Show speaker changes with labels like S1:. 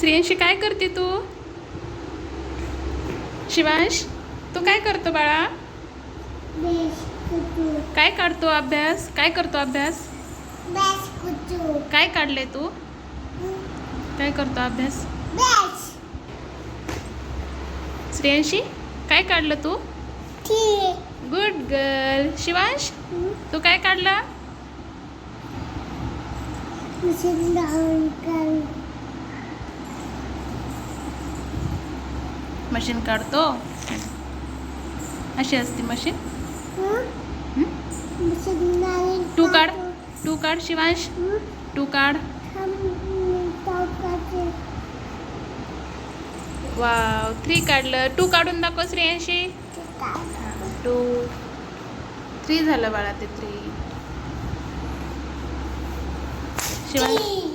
S1: श्रेयांशी काय करते तू? शिवांश तू काय करतो बाळा? काय काढतो अभ्यास? काय करतो अभ्यास? काय काढले तू? काय करतो अभ्यास?
S2: स्त्रियांशी
S1: श्रेयांशी काय काढलं तू? गुड गर्ल शिवांश तू काय काढला?
S2: मशीन
S1: काढतो. अशी असते मशीन. टू काढ. टू काढ शिवांश. टू काढ. वाव थ्री काढलं. टू काढून दाखव श्रेयांशी. टू थ्री झालं बाळा ते थ्री शिवांश.